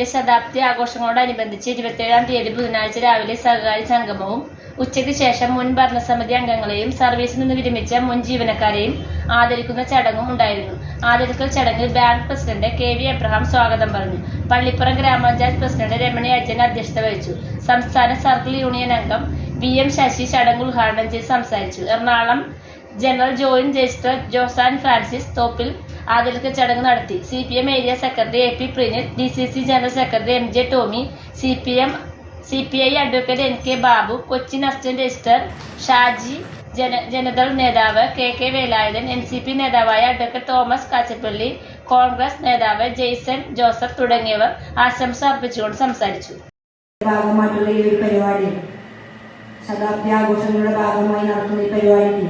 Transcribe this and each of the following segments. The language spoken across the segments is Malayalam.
ബാങ്കിന്റെ ശതാബ്ദി ആഘോഷങ്ങളോടനുബന്ധിച്ച് ഇരുപത്തിയേഴാം തീയതി ബുധനാഴ്ച രാവിലെ സഹകാരി സംഗമവും ഉച്ചയ്ക്ക് ശേഷം മുൻ ഭരണസമിതി അംഗങ്ങളെയും സർവീസിൽ നിന്ന് വിരമിച്ച മുൻ ജീവനക്കാരെയും ആദരിക്കുന്ന ചടങ്ങും ഉണ്ടായിരുന്നു. ആദരിക്കൽ ചടങ്ങിൽ bank president K V Abraham സ്വാഗതം പറഞ്ഞു. പള്ളിപ്പുറം ഗ്രാമപഞ്ചായത്ത് പ്രസിഡന്റ് രമണി അജ്ജൻ അധ്യക്ഷത വഹിച്ചു. സംസ്ഥാന സർക്കിൾ യൂണിയൻ അംഗം വി എം ശശി ചടങ്ങ് ഉദ്ഘാടനം ചെയ്ത് സംസാരിച്ചു. Ernakulam general joint registrar Josan Francis Thoppil ആദരിക്കൽ ചടങ്ങ് നടത്തി. C P M area secretary A P Prinith D C C general secretary M J Tomy C P M C P I advocate N K Babu Kochi assistant registrar Shaji ജന ജനതൾ നേതാവ് K K Velayudhan N C P നേതാവായ അഡ്വക്കേറ്റ് തോമസ് കാച്ചപ്പള്ളി കോൺഗ്രസ് നേതാവ് ജെയ്സൺ ജോസഫ് തുടങ്ങിയവർ ആശംസ അർപ്പിച്ചുകൊണ്ട് സംസാരിച്ചു. ഭാഗമായിട്ടുള്ള ഈ ഒരു പരിപാടി ശതാബ്ദി ആഘോഷങ്ങളുടെ ഭാഗമായി നടത്തുന്ന ഈ പരിപാടിക്ക്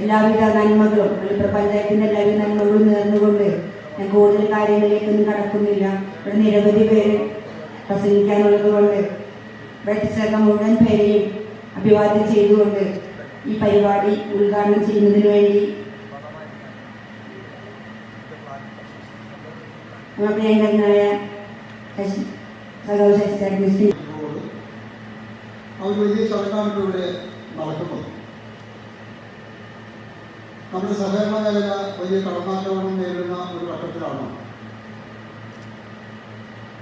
എല്ലാവിധ നന്മകളും അല്ലെങ്കിൽ പഞ്ചായത്തിന്റെ എല്ലാവിധ നന്മകളും നേർന്നുകൊണ്ട് ഞാൻ കൂടുതൽ കാര്യങ്ങളിലേക്കൊന്നും കടക്കുന്നില്ല. ഇവിടെ നിരവധി പേര് പ്രസംഗിക്കാനുള്ളത് കൊണ്ട് ഇവിടെ ചേർന്ന മുഴുവൻ പേരെയും അഭിവാദ്യം ചെയ്തുകൊണ്ട് ഈ പരിപാടി ഉദ്ഘാടനം ചെയ്യുന്നതിന് വേണ്ടി പ്രിയങ്കരനായ സഹോദര അവർ വലിയ ചടങ്ങാണിലൂടെ നടക്കുന്നത്. നമ്മുടെ സഹകരണ മേഖല വലിയ കടന്നാക്രമണം നേരിടുന്ന ഒരു ഘട്ടത്തിലാണ്.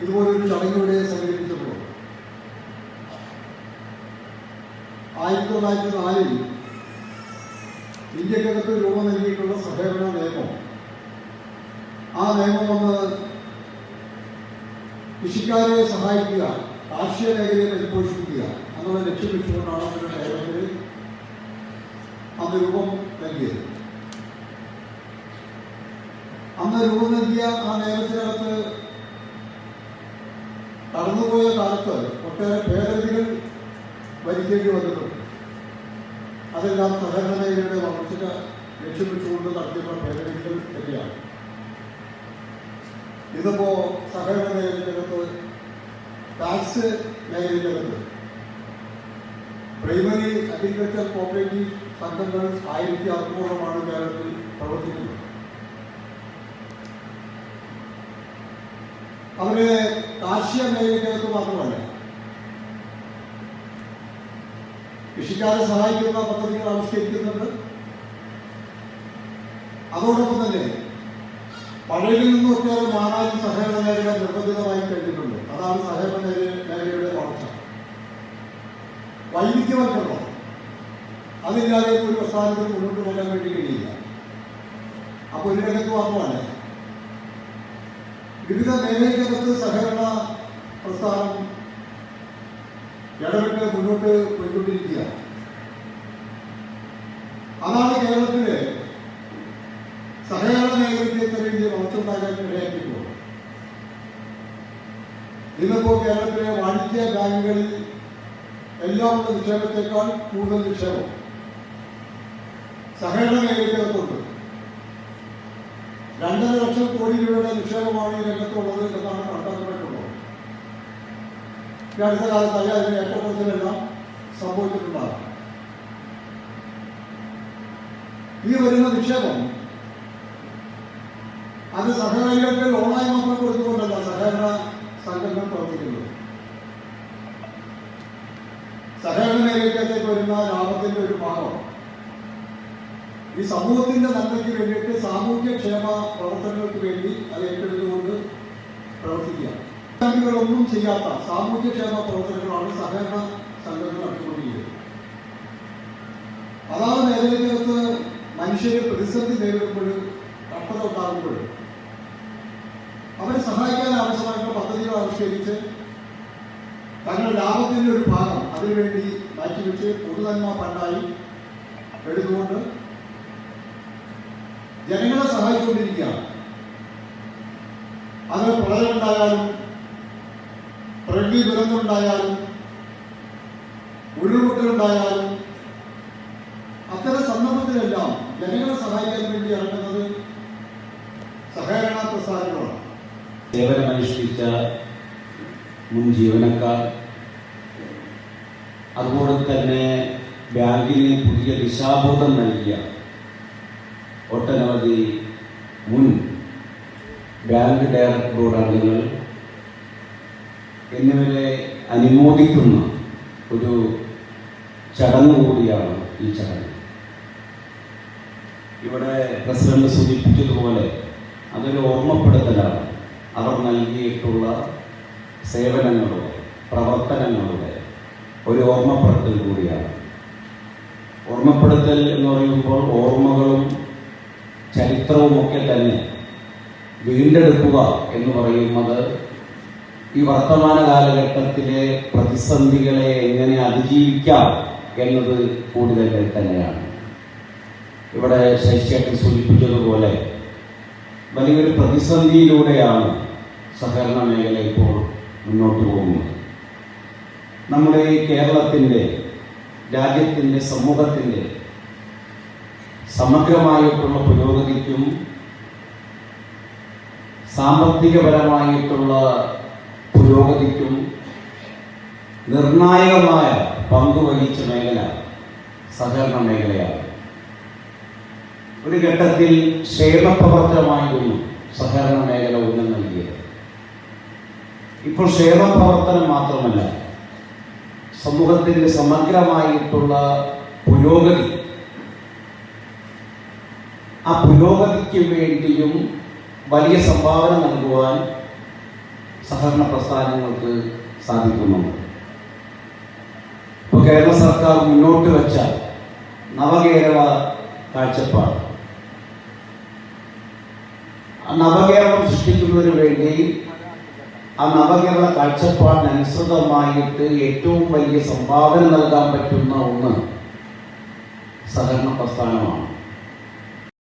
ഇതുപോലൊരു ചടങ്ങിലൂടെ സംഘടിപ്പിച്ചപ്പോൾ ആയിരത്തി തൊള്ളായിരത്തി നാലിൽ ഇന്ത്യക്കകത്ത് രൂപം നൽകിയിട്ടുള്ള സഹകരണ നിയമം. ആ നിയമം വന്ന് കൃഷിക്കാരെ സഹായിക്കുക കാർഷിക മേഖലയെ പരിപോഷിപ്പിക്കുക എന്നുള്ള ലക്ഷ്യം വെച്ചുകൊണ്ടാണ് കേരളത്തിൽ അത് രൂപം നൽകിയത്. അന്ന് രൂപം നൽകിയ ആ നിയമത്തിനകത്ത് കടന്നുപോയ കാലത്ത് ഒട്ടേറെ ഭേദഗതികൾ വരുത്തേണ്ടി വന്നിട്ടുണ്ട്. അതെല്ലാം സഹകരണ മേഖലയുടെ വളർച്ചയ്ക്ക് ലക്ഷ്യം വെച്ചുകൊണ്ട് നടത്തിയിട്ടുള്ള ഭേദഗതികൾ തന്നെയാണ്. ഇതിപ്പോ സഹകരണ മേഖലയ്ക്കകത്ത് ടാക്സ് മേഖലയ്ക്കകത്ത് പ്രൈമറി അഗ്രികൾച്ചർ കോപ്പറേറ്റീവ് സംഘങ്ങൾ ആയിരത്തി അറുന്നൂറോളമാണ് കേരളത്തിൽ പ്രവർത്തിക്കുന്നത്. അവർ കാർഷിക മേഖലകൾക്ക് മാത്രമല്ല. കൃഷിക്കാരെ സഹായിക്കുന്ന പദ്ധതികൾ ആവിഷ്കരിക്കുന്നുണ്ട്. അതോടൊപ്പം തന്നെ പഴയിൽ നിന്നും ഒട്ടേറെ മാറാൻ സഹകരണ മേഖല നിർബന്ധിതമായി കഴിഞ്ഞിട്ടുണ്ട്. അതാണ് സഹകരണ മേഖല മേഖലയുടെ വളർച്ച. വൈവിധ്യവൽക്കരണം അതില്ലാതെ ഒരു പ്രസ്ഥാനത്തിന് മുന്നോട്ട് പോകാൻ വേണ്ടി കഴിയില്ല. അപ്പോൾ ഒരു രംഗത്ത് മാത്രമല്ല വിവിധ മേഖലയ്ക്കകത്ത് സഹകരണ പ്രസ്ഥാനം ഇടപെട്ട് മുന്നോട്ട് പോയിക്കൊണ്ടിരിക്കുക അതാണ് കേരളത്തിലെ സഹകരണ മേഖലയ്ക്ക് ഇത്ര വലിയ വളർച്ചയുണ്ടാകാൻ ഇടയാക്കിയിട്ടുള്ളത്. ഇന്നിപ്പോ കേരളത്തിലെ വാണിജ്യ ബാങ്കുകളിൽ എല്ലാമുള്ള നിക്ഷേപത്തെക്കാൾ കൂടുതൽ നിക്ഷേപം സഹകരണ മേഖലയ്ക്കകത്തുണ്ട്. രണ്ടര ലക്ഷം കോടി രൂപയുടെ നിക്ഷേപമാണ് ഈ രംഗത്തുള്ളത് എന്നാണ് കണ്ടെത്തിയിട്ടുള്ളത് ഈ അടുത്ത കാലത്തായി അതിന് ഏറ്റക്കുറച്ചിലെല്ലാം സംഭവിച്ചിട്ടുണ്ടാകും ഈ വരുന്ന നിക്ഷേപം അത് സഹകാരികൾക്ക് ലോണായി മാത്രം കൊടുത്തുകൊണ്ടല്ല സഹകരണ സംഘങ്ങൾ പ്രവർത്തിക്കുന്നത്. സഹകരണ മേഖലയ്ക്കകത്തേക്ക് വരുന്ന ലാഭത്തിന്റെ ഒരു ഭാഗം ഈ സമൂഹത്തിന്റെ നന്മയ്ക്ക് വേണ്ടിയിട്ട് സാമൂഹ്യ ക്ഷേമ പ്രവർത്തനങ്ങൾക്ക് വേണ്ടി അത് ഏറ്റെടുത്തുകൊണ്ട് പ്രവർത്തിക്കുക. ഒന്നും ചെയ്യാത്ത സാമൂഹ്യ ക്ഷേമ പ്രവർത്തനങ്ങളാണ് സഹകരണ സംഘങ്ങൾ നടത്തിക്കൊണ്ടിരിക്കുന്നത്. അതാണ് മേഖലയ്ക്കകത്ത് മനുഷ്യരെ പ്രതിസന്ധി നേരിടുമ്പോഴും കഷ്ടത ഉണ്ടാകുമ്പോഴും. അവരെ സഹായിക്കാൻ ആവശ്യമായിട്ടുള്ള പദ്ധതികൾ ആവിഷ്കരിച്ച് തങ്ങളുടെ ലാഭത്തിന്റെ ഒരു ഭാഗം അതിനുവേണ്ടി മാറ്റിവെച്ച് പൊതുനന്മ ഫണ്ടായി എടുത്തുകൊണ്ട് ജനങ്ങളെ സഹായിച്ചുകൊണ്ടിരിക്കുകയാണ്. അത് പ്രളയമുണ്ടായാലും പ്രകൃതി ദുരന്തമുണ്ടായാലും ഉരുൾപൊട്ടലുണ്ടായാലും അത്തരം സന്ദർഭത്തിലെല്ലാം ജനങ്ങളെ സഹായിക്കാൻ വേണ്ടി ഇറങ്ങുന്നത് സഹകരണ പ്രസ്ഥാനങ്ങളാണ്. സേവനമനുഷ്ഠിച്ച മുൻ ജീവനക്കാർ അതുപോലെ തന്നെ ബാങ്കിന് പുതിയ ദിശാബോധം നൽകിയ ഒട്ടനവധി മുൻ ബാങ്ക് ഡയറക്ടർ അംഗങ്ങൾ എന്നിവരെ അനുമോദിക്കുന്ന ഒരു ചടങ്ങ് കൂടിയാണ് ഈ ചടങ്ങ്. ഇവിടെ പ്രസിഡന്റ് സൂചിപ്പിച്ചതുപോലെ അതൊരു ഓർമ്മപ്പെടുത്തലാണ്. അവർ നൽകിയിട്ടുള്ള സേവനങ്ങളുടെ പ്രവർത്തനങ്ങളുടെ ഒരു ഓർമ്മപ്പെടുത്തൽ കൂടിയാണ്. ഓർമ്മപ്പെടുത്തൽ എന്ന് പറയുമ്പോൾ ഓർമ്മകളും ചരിത്രവുമൊക്കെ തന്നെ വീണ്ടെടുക്കുക എന്ന് പറയുന്നത് ഈ വർത്തമാന കാലഘട്ടത്തിലെ പ്രതിസന്ധികളെ എങ്ങനെ അതിജീവിക്കാം എന്നത് കൂടുതൽ തന്നെയാണ്. ഇവിടെ ശശിയേട്ടൻ സൂചിപ്പിച്ചതുപോലെ വലിയൊരു പ്രതിസന്ധിയിലൂടെയാണ് സഹകരണ മേഖല ഇപ്പോൾ മുന്നോട്ട് പോകുന്നത്. നമ്മുടെ കേരളത്തിന്റെ രാജ്യത്തിന്റെ സമൂഹത്തിന്റെ സമഗ്രമായിട്ടുള്ള പുരോഗതിക്കും സാമ്പത്തികപരമായിട്ടുള്ള പുരോഗതിക്കും നിർണായകമായ പങ്കുവഹിച്ച മേഖല സഹകരണ മേഖലയാണ്. ഒരു ഘട്ടത്തിൽ ക്ഷേമപ്രവർത്തനമായിരുന്നു സഹകരണ മേഖല ഊന്നൽ നൽകിയത്. ഇപ്പോൾ ക്ഷേമപ്രവർത്തനം മാത്രമല്ല സമൂഹത്തിന്റെ സമഗ്രമായിട്ടുള്ള പുരോഗതി ആ പുരോഗതിക്ക് വേണ്ടിയും വലിയ സംഭാവന നൽകുവാൻ സഹകരണ പ്രസ്ഥാനങ്ങൾക്ക് സാധിക്കുന്നുണ്ട്. ഇപ്പോൾ കേരള സർക്കാർ മുന്നോട്ട് വെച്ച നവകേരള കാഴ്ചപ്പാട്. നവകേരളം സൃഷ്ടിക്കുന്നതിന് വേണ്ടി ആ നവകേരള കാഴ്ചപ്പാടിനനുസൃതമായിട്ട് ഏറ്റവും വലിയ സംഭാവന നൽകാൻ പറ്റുന്ന ഒന്ന് സഹകരണ പ്രസ്ഥാനമാണ്.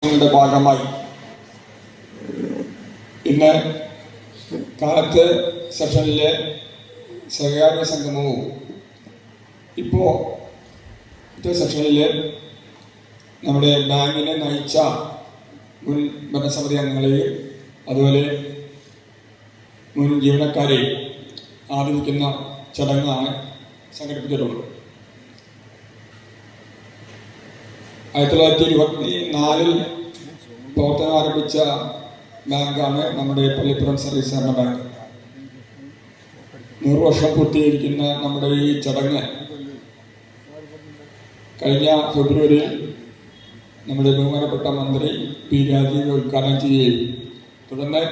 യുടെ ഭാഗമായി. ഇന്ന് കാലത്ത് സെഷനിലെ സഹകരണ സംഗമവും ഇപ്പോൾ സെഷനിൽ നമ്മുടെ ബാങ്കിനെ നയിച്ച മുൻ ഭരണസമിതി അംഗങ്ങളെയും അതുപോലെ മുൻ ജീവനക്കാരെയും ആദരിക്കുന്ന ചടങ്ങാണ് സംഘടിപ്പിച്ചിട്ടുള്ളത്. ആയിരത്തി തൊള്ളായിരത്തി ഇരുപത്തി നാലിൽ പ്രവർത്തനം ആരംഭിച്ച ബാങ്കാണ് നമ്മുടെ പള്ളിപ്പുറം സർവീസ് സഹകരണ ബാങ്ക്. നൂറ് വർഷം പൂർത്തീകരിക്കുന്ന നമ്മുടെ ഈ ചടങ്ങ് കഴിഞ്ഞ ഫെബ്രുവരി നമ്മുടെ ബഹുമാനപ്പെട്ട മന്ത്രി പി രാജീവ് ഉദ്ഘാടനം ചെയ്യുകയും തുടർന്ന്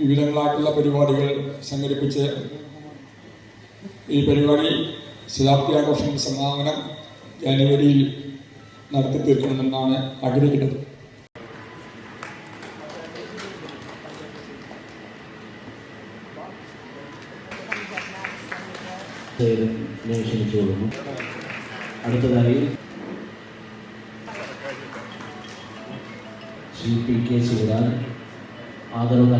വിവിധങ്ങളായിട്ടുള്ള പരിപാടികൾ സംഘടിപ്പിച്ച് ഈ പരിപാടി ശതാബ്ദി ആഘോഷം സമാപനം ജനുവരിയിൽ നടത്തി തീർക്കണമെന്നാണ് ആഗ്രഹിക്കുന്നത്. സേവനെ ക്ഷണിച്ചുകൊള്ളുന്നു അടുത്തതായി ശ്രീ പി കെ ശിവരാജ് ആദരവ്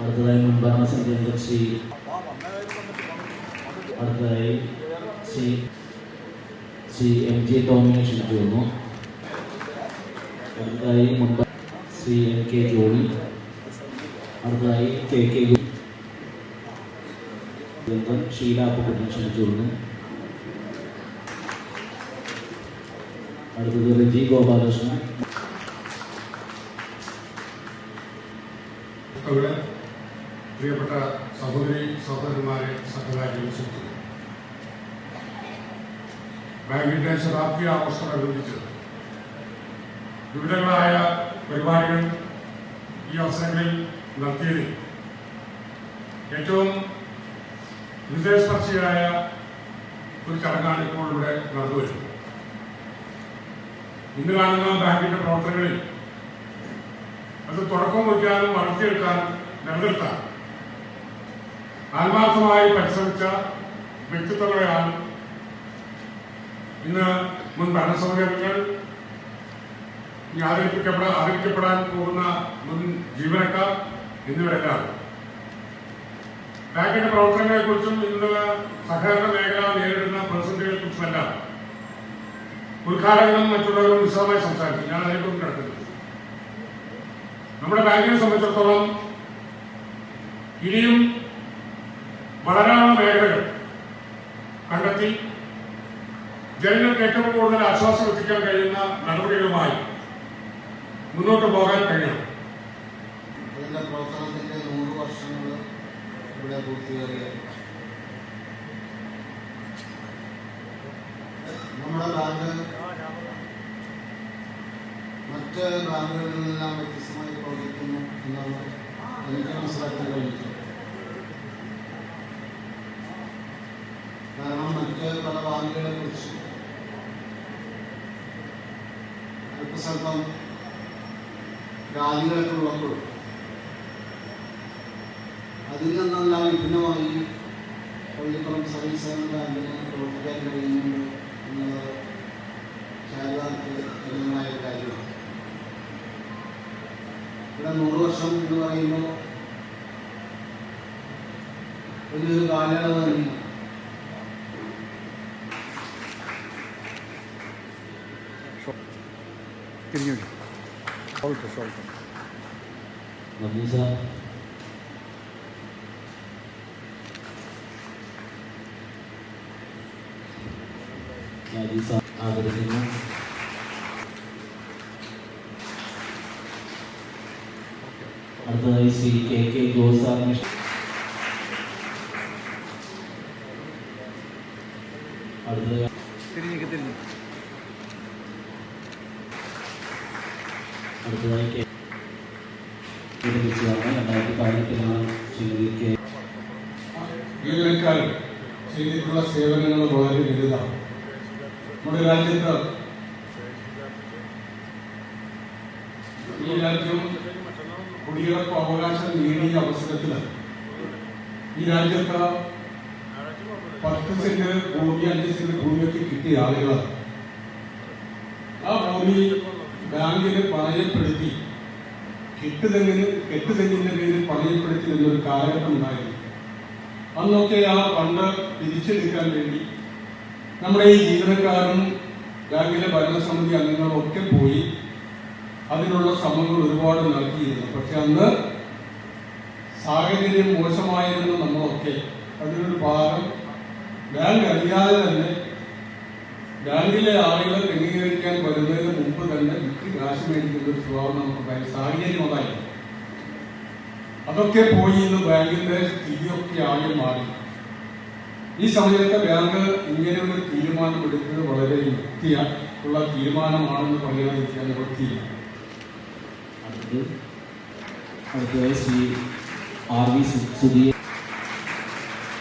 അടുത്തതായി മുൻ ഭരണസമിതി അംഗം ശ്രീ അടുത്തതായി ശ്രീ ശ്രീ എം ജെ ടോമിനെ ക്ഷണിച്ചുകൊള്ളുന്നു അടുത്തതായി ഭ- ശ്രീ എം കെ ജോണി. അടുത്തതായി കെ കെ ബന്ധം ഷീല അപ്പുക്കുട്ടൻ ക്ഷണിച്ചുകൊള്ളുന്നു അടുത്തത് റെജി ഗോപാലകൃഷ്ണൻ. അവിടെ പ്രിയപ്പെട്ട സഹോദരി സഹോദരന്മാരെ സഹകാരി സുഹൃത്തുക്കളെ. ബാങ്കിന്റെ ശതാബ്ദി ആഘോഷം അനുവദിച്ചത് വിവിധങ്ങളായ പരിപാടികൾ ഈ അവസരങ്ങളിൽ നടത്തിയതിൽ ഏറ്റവും ഹൃദയസ്പർശിയായ ഒരു ചടങ്ങാണ് ഇപ്പോൾ ഇവിടെ നടന്നുവരുന്നത്. ഇന്ന് കാണുന്ന ബാങ്കിന്റെ പ്രവർത്തനങ്ങളിൽ അത് തുടക്കം കുറിക്കാനും വളർത്തിയെടുക്കാനും നിലനിർത്താൻ ആത്മാർത്ഥമായി പരിശ്രമിച്ച വ്യക്തിത്വങ്ങളെയാണ് ഇന്ന് മുൻ ഭരണസമിതി അംഗങ്ങൾ ഇനി ആദരിപ്പിക്കപ്പെടാൻ ആദരിക്കപ്പെടാൻ പോകുന്ന മുൻ ജീവനക്കാർ എന്നിവരെല്ലാം. ബാങ്കിന്റെ പ്രവർത്തനങ്ങളെക്കുറിച്ചും ഇന്ന് സഹകരണ മേഖല നേരിടുന്ന പ്രതിസന്ധികളെക്കുറിച്ചുമെല്ലാം. ഉദ്ഘാടകനും മറ്റുള്ളവരും വിശദമായി സംസാരിച്ചു ഞാൻ അതിനെക്കുറിച്ച് കിടക്കുന്നത് നമ്മുടെ ബാങ്കിനെ സംബന്ധിച്ചിടത്തോളം ഇനിയും വളരാനുള്ള മേഖലകൾ കണ്ടെത്തി ജനങ്ങൾക്ക് ഏറ്റവും കൂടുതൽ ആശ്വാസം എത്തിക്കാൻ കഴിയുന്ന നടപടികളുമായി മുന്നോട്ട് പോകാൻ കഴിയണം. നമ്മുടെ ബാങ്ക് മറ്റ് ബാങ്കുകളിൽ നിന്നെല്ലാം വ്യത്യസ്തമായി പ്രവർത്തിക്കുന്നു എന്നാണ് എനിക്ക് മനസ്സിലാക്കാൻ കഴിഞ്ഞിട്ടുണ്ട് കാരണം മറ്റ് പല ബാങ്കുകളെ കുറിച്ചും അല്പസ്വല്പം രാജികളൊക്കെ ഉള്ളപ്പോൾ. അതിൽ നിന്നെല്ലാം വിഭിന്നമായി പള്ളിപ്പുറം സർവീസ് സഹകരണ ബാങ്കിന് പ്രവർത്തിക്കാൻ കഴിയുന്നുണ്ട് എന്നത് ചാരിതാർത്ഥ്യമായ ഒരു കാര്യമാണ്. ഇവിടെ നൂറ് വർഷം എന്ന് പറയുമ്പോൾ ഒരു കാലയളവ് തന്നെയാണ് നന്ദി സാർ നന്ദി സാർ ആദരിക്കുന്നു അടുത്തതായി ശ്രീ കെ കെ ജോസ് സാറിന് അടുത്തതായി അടുത്തതായി കെ വിരമിച്ചതാണ് രണ്ടായിരത്തി പതിനെട്ടിലാണ് ശ്രീമതി കെ ജീവനക്കാർ ചെയ്തിട്ടുള്ള സേവനങ്ങൾ വളരെ വലുതാണ് നമ്മുടെ രാജ്യത്ത് ഈ അവകാശം നേടിയ അവസരത്തിൽ ഈ രാജ്യത്ത് പത്ത് സെന്റ് ഭൂമി അഞ്ച് സെന്റ് ഭൂമിയൊക്കെ കിട്ടിയ ആളുകൾ ആ ഭൂമി ബാങ്കിന് പണയപ്പെടുത്തി കെട്ടുതെങ്ങിന് കെട്ടുതെങ്ങിന്റെ പേരിൽ പണയപ്പെടുത്തി എന്നൊരു കാലഘട്ടം ഉണ്ടായിരുന്നു. അന്നൊക്കെ ആ ഫണ്ട് തിരിച്ചെടുക്കാൻ വേണ്ടി നമ്മുടെ ഈ ജീവനക്കാരും ബാങ്കിലെ ഭരണസമിതി അംഗങ്ങളും ഒക്കെ പോയി അതിനുള്ള ശ്രമങ്ങൾ ഒരുപാട് നൽകിയിരുന്നു പക്ഷെ അന്ന് സാഹചര്യം മോശമായിരുന്നു നമ്മളൊക്കെ. അതിനൊരു ഭാഗം ബാങ്ക് അറിയാതെ തന്നെ ബാങ്കിലെ ആളുകൾ ക്രമീകരിക്കാൻ വരുന്നതിന് മുമ്പ് തന്നെ വിറ്റ് കാശ് മേടിക്കുന്ന ഒരു സ്വഭാവം നമുക്കുണ്ടായി. സാഹചര്യം അതായിരുന്നു. അതൊക്കെ പോയി ഇന്ന് ബാങ്കിന്റെ സ്ഥിതിയൊക്കെ ആകെ മാറി. ഈ സമയത്ത് ബാങ്ക് ഇങ്ങനെ ഒരു തീരുമാനം എടുക്കുന്നത് വളരെ യുക്തിയ ഉള്ള തീരുമാനമാണെന്ന് പറയാതിരിക്കാൻ നിവൃത്തിയില്ല അടുത്തത് Shri R V Sudheer.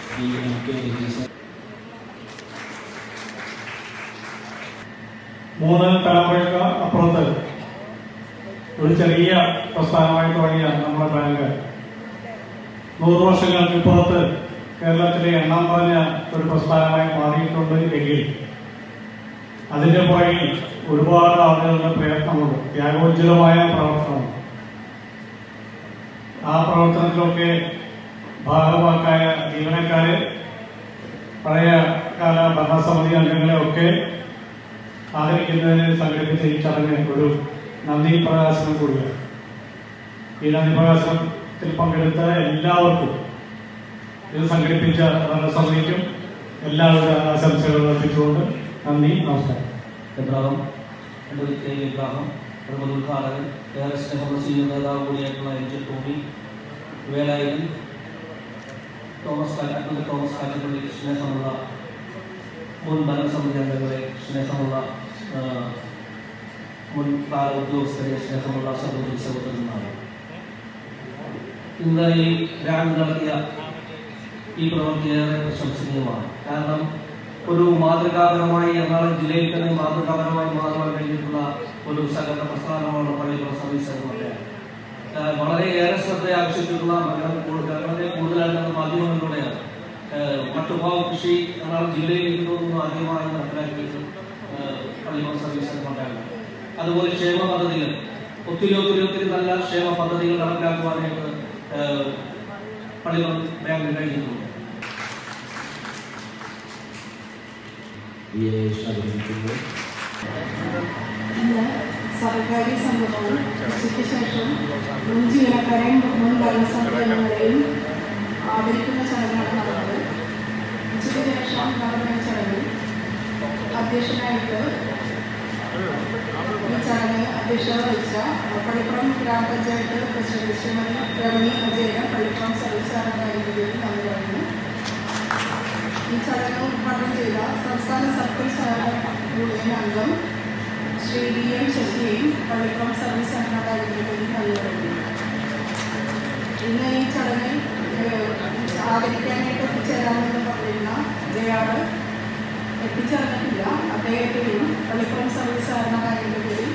Shri M K Ratheesan മൂന്ന് തലമുറയ്ക്ക് അപ്പുറത്ത് ഒരു ചെറിയ പ്രസ്ഥാനമായി തുടങ്ങിയ നമ്മുടെ ബാങ്ക്. നൂറ് വർഷങ്ങൾക്ക് ഇപ്പുറത്ത് കേരളത്തിലെ എണ്ണം പറഞ്ഞ ഒരു പ്രസ്ഥാനമായി മാറിയിട്ടുണ്ട് എങ്കിൽ അതിന്റെ പുറകിൽ ഒരുപാട് ആളുകളുടെ പ്രയത്നമുണ്ട്. ത്യാഗോജ്വലമായ പ്രവർത്തനം ആ പ്രവർത്തനത്തിലൊക്കെ ഭാഗവാക്കായ ജീവനക്കാരെ പഴയ കാല ഭരണസമിതി അംഗങ്ങളെ ഒക്കെ ആദരിക്കുന്നതിന് സംഘടിപ്പിച്ച ഈ ചടങ്ങ് ഒരു നന്ദി പ്രകാശനം കൂടിയാണ്. ഈ നന്ദി പ്രകാശനത്തിൽ പങ്കെടുത്ത എല്ലാവർക്കും ഇത് സംഘടിപ്പിച്ച സമിതിക്കും എല്ലാവരുടെ ആശംസകൾ അർപ്പിച്ചുകൊണ്ട് നന്ദി നമസ്കാരം. എബ്രാഹിം ഉദ്ഘാടകൻ ഏറെ സ്നേഹമുള്ള സീനിയർ നേതാവ് കൂടിയായിട്ടുള്ള M J. Tomy Velayudhan Thomas Thomas Kattappally സ്നേഹമുള്ള മുൻ ഭരണസമിതി അംഗങ്ങളെ സ്നേഹമുള്ള മുൻ കാല ഉദ്യോഗസ്ഥരെ സ്നേഹമുള്ള സഹോദരി സഹോദരന്മാരെ. ഇന്നലെ ഈ ഗ്രാമം നടത്തിയ ഈ പ്രവൃത്തി ഏറെ പ്രശംസനീയമാണ്. കാരണം ഒരു മാതൃകാപരമായി എറണാകുളം ജില്ലയിൽ തന്നെ മാതൃകാപരമായി മാറുവാൻ കഴിഞ്ഞിട്ടുള്ള ഒരു സഹകരണ പ്രസ്ഥാനമാണ് പള്ളിപ്പുറം സർവീസ് സഹകരണ ഏഹ് വളരെ ഏറെ ശ്രദ്ധ കൂടുതൽ വളരെ കൂടുതലായിട്ട് മാധ്യമങ്ങളിലൂടെയാണ്. മട്ടുപാവ കൃഷി എറണാകുളം ജില്ലയിൽ ഇരുന്നൊന്നും ആദ്യമായി നടപ്പിലാക്കിയിട്ട് പള്ളിപ്പുറം സർവീസ് സഹകരണ അതുപോലെ ക്ഷേമ പദ്ധതികൾ. ഒത്തിരി ഒത്തിരി ഒത്തിരി നല്ല ക്ഷേമ പദ്ധതികൾ നടപ്പിലാക്കുവാനായിട്ട് പള്ളികൾ ബാങ്കിൽ കഴിഞ്ഞിട്ടുണ്ട്. വി എ അഭിനയിക്കുന്നത് ഇന്ന് സർക്കാരി സംഘടനയും ഉച്ചയ്ക്ക് ശേഷം മുൻ ജീവനക്കാരെയും മുൻ ഭരണസംഘടനകളെയും ആദരിക്കുന്ന ചടങ്ങാണ് നടന്നത് ഉച്ചയ്ക്ക് ശേഷം നടന്ന ചടങ്ങിൽ അധ്യക്ഷനായിട്ട് ഈ ചടങ്ങ് അധ്യക്ഷത വഹിച്ച പള്ളിപ്പുറം ഗ്രാമപഞ്ചായത്ത് പ്രസിഡന്റ് ശ്രീമതി രമണി അജയൻ പള്ളിപ്പുറം സർവീസ് പറയുന്നു ഈ ചടങ്ങ് ഉദ്ഘാടനം ചെയ്ത സംസ്ഥാന സർക്കിൾ സഹകരണ യൂണിയൻ അംഗം ശ്രീ ഡി എം ശശിയെയും പള്ളിപ്പുറം സർവീസ് കാര്യത്തിലേക്ക് നൽകുന്നു ഇന്ന് ഈ ചടങ്ങിൽ ആദരിക്കാനായിട്ട് എത്തിച്ചേരാമെന്ന് പറയുന്ന ജയാട് എത്തിച്ചേർന്നിട്ടില്ല. അദ്ദേഹത്തെയും പള്ളിപ്പുറം സർവീസ് സഹകരണ കാര്യത്തിലേക്ക്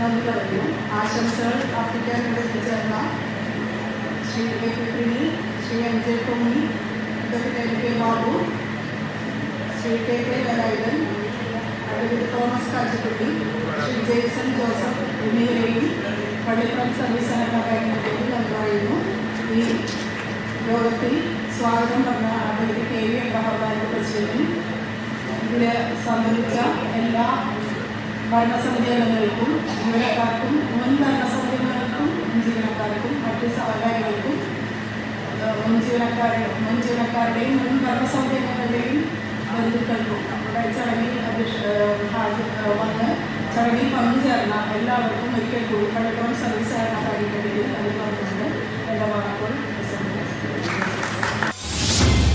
നന്ദി പറഞ്ഞു. ആശംസകൾ അർപ്പിക്കാനായിട്ട് എത്തിച്ചേർന്ന Shri A P Shri M J Tomy doctor M K Babu Shri Thomas Kachakutty Shri Jaison Joseph എന്നിവരെയും പള്ളിപ്പുറം സർവീസ് ഈ യോഗത്തിൽ സ്വാഗതം പറഞ്ഞ അഡ്വക്കേറ്റ് കെ വി അബ്രഹാം പ്രസിഡന്റും. ഇതിൽ സംബന്ധിച്ച എല്ലാ ഭരണസമിതി അംഗങ്ങൾക്കും ജീവനക്കാർക്കും മുൻ ഭരണസമിതി അംഗങ്ങൾക്കും ജീവനക്കാർക്കും മറ്റ് സഹകാരികൾക്കും മുൻ ജീവനക്കാരുടെ മുൻ ജീവനക്കാരുടെയും മുൻ ഭരണസമിതി അംഗങ്ങളുടെയും ബന്ധുക്കൾക്കും നമ്മുടെ ചടങ്ങിൽ വന്ന് ചടങ്ങിൽ പങ്കുചേർന്ന എല്ലാവർക്കും ഒരിക്കൽ കൂടി പള്ളിപ്പുറം സർവീസ് സഹകരണ കാര്യത്തിൽ അത് പറഞ്ഞുകൊണ്ട് എന്റെ വാക്കുകൾ